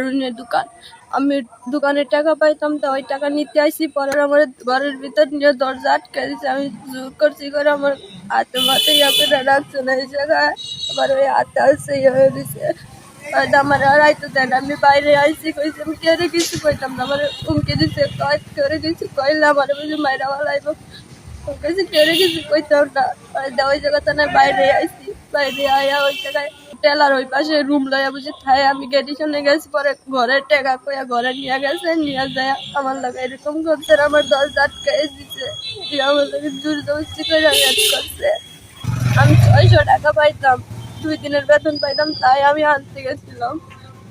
হারুনের দোকান। আমি দোকানে টাকা পাইতাম, তো ওই টাকা নিতে আইসি পরে আমার ঘরের ভিতর নিয়ে দরজা আটকে দিয়েছে আমি জোর করছি করে আমার হাতে মাথে ইয়া করে রাখছে না এই জায়গায় আবার ওই হাতে আসছে ইয়ে হয়ে দিছে আমার আর আইতে দেয় না। আমি বাইরে আইসি কইছি, আমি কেউ কিছু কইতাম না। আমার উমকে দিছে, কয় কেউ কিছু কইলে? আমার বুঝি মাইরা বলাইব কিছু কেউ কিছু কইতাম না। ওই জায়গা তো না, বাইরে আইসি বাইরে আয়া ওই জায়গায় টেলার ওই পাশে রুম লইয়া বুঝি থাই। আমি গেটি শুনে গেছি, পরে ঘরে টেকা কইয়া ঘরে নিয়ে গেছে, নিয়ে যায় আমার লাগে এরকম করছে আমার দরজা আটকাই দিছে। আমার লাগে দূর করে করছে। আমি ছয়শো টাকা পাইতাম, দুই দিনের বেতন পাইতাম, তাই আমি আনতে গেছিলাম।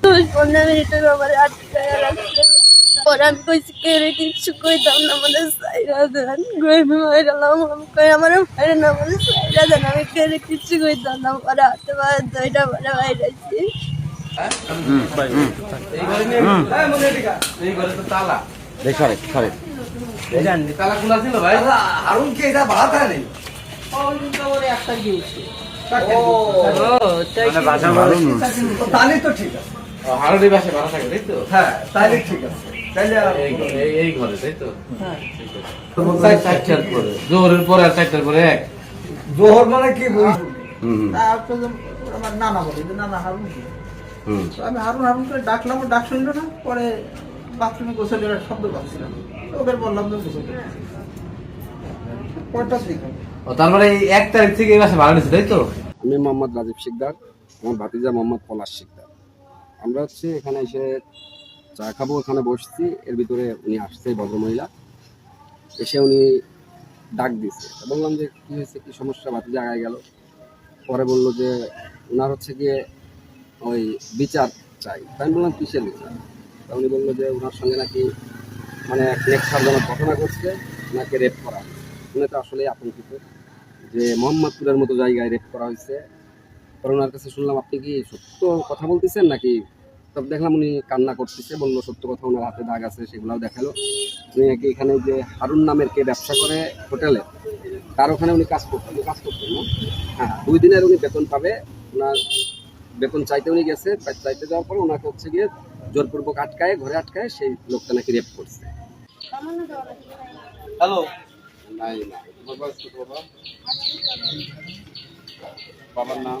দশ পনেরো মিনিটের আমার আটকে রাখছে পরে আমি কইছি কে রে কিচ্ছু কইতাম মানে সাইরা দেন। মাইরালাম আমি কই আমার মানে সাইরা দেন। আমি কে রে পরে হাতে দুইটা পরে মানে না তাহলে তো ঠিক আছে। হারুনি বাসে ভাড়া থাকে তাই তো? হ্যাঁ তাহলে ঠিক আছে। এই ঘরে- এই- এই ঘরে তাই তো? চারটার পরে। জোরের পরে আর চারটার পরে এক। জোহর মানে কি বুঝ হুম তারপর তো আমার নানা বলে নানা হারুন কি? হুম। তো আমি হারুন হারুন করে ডাকলাম ডাক শুনলো না পরে বাথরুমে গোসল করার শব্দ পাচ্ছিলাম। ওকে বললাম যে গোসল করতে। ও তার মানে এই এক তারিখ থেকে এই মাসে ভাড়া নিচ্ছে তাই তো? আমি মোহাম্মদ রাজীব শিকদার আমার ভাতিজা মোহাম্মদ পলাশ শিকদার। আমরা হচ্ছে এখানে এসে চা খাব, ওখানে বসছি। এর ভিতরে উনি আসছে ভদ্রমহিলা। এসে উনি ডাক দিছে। বললাম যে, কি হয়েছে? কি সমস্যা? ভাতিজা আগায় গেল। পরে বলল যে ওনার হচ্ছে গিয়ে ওই বিচার চাই। তাই আমি বললাম, কিসের বিচার? তা উনি বলল যে ওনার সঙ্গে নাকি মানে এক নেকসারজনক ঘটনা করছে ওনাকে রেপ করা হয়েছে। উনি তো আসলেই আতঙ্কিত যে, মোহাম্মদপুরের মতো জায়গায় রেপ করা হয়েছে। পরে ওনার কাছে শুনলাম আপনি কি সত্য কথা বলতেছেন নাকি? তবে দেখলাম উনি কান্না করতেছে বলল সত্য কথা ওনার হাতে দাগ আছে সেগুলোও দেখাল। উনি নাকি এখানে যে হারুন নামের কে ব্যবসা করে হোটেলে তার ওখানে উনি কাজ করতেন কাজ করতেন না। হ্যাঁ দুই দিনের উনি বেতন পাবে ওনার বেতন চাইতে উনি গেছে চাইতে যাওয়ার পর ওনাকে হচ্ছে গিয়ে জোরপূর্বক আটকায় ঘরে আটকায় সেই লোকটা নাকি রেপ করছে। হ্যালো। বাবার নাম?